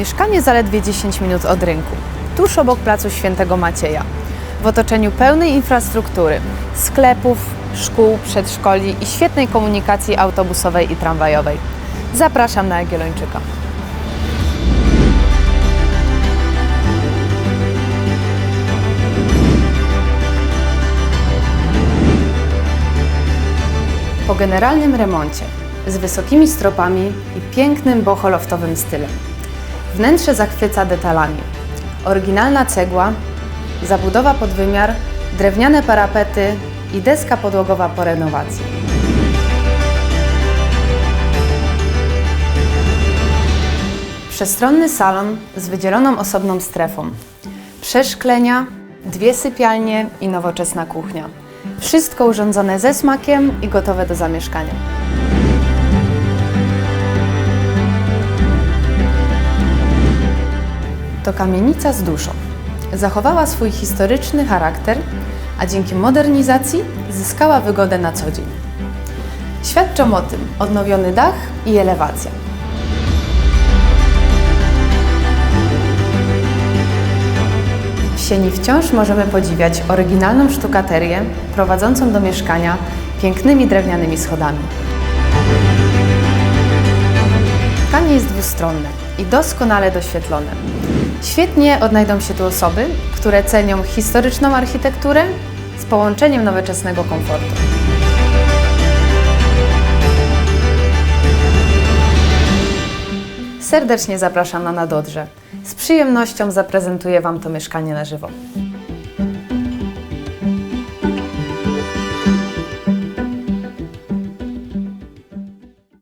Mieszkanie zaledwie 10 minut od rynku, tuż obok placu Świętego Macieja, w otoczeniu pełnej infrastruktury, sklepów, szkół, przedszkoli i świetnej komunikacji autobusowej i tramwajowej. Zapraszam na Jagiellończyka. Po generalnym remoncie z wysokimi stropami i pięknym boholoftowym stylem. Wnętrze zachwyca detalami. Oryginalna cegła, zabudowa pod wymiar, drewniane parapety i deska podłogowa po renowacji. Przestronny salon z wydzieloną osobną strefą. Przeszklenia, dwie sypialnie i nowoczesna kuchnia. Wszystko urządzone ze smakiem i gotowe do zamieszkania. To kamienica z duszą. Zachowała swój historyczny charakter, a dzięki modernizacji zyskała wygodę na co dzień. Świadczą o tym odnowiony dach i elewacja. W sieni wciąż możemy podziwiać oryginalną sztukaterię prowadzącą do mieszkania pięknymi drewnianymi schodami. Tkanie jest dwustronne i doskonale doświetlone. Świetnie odnajdą się tu osoby, które cenią historyczną architekturę z połączeniem nowoczesnego komfortu. Serdecznie zapraszam na Nadodrze. Z przyjemnością zaprezentuję Wam to mieszkanie na żywo.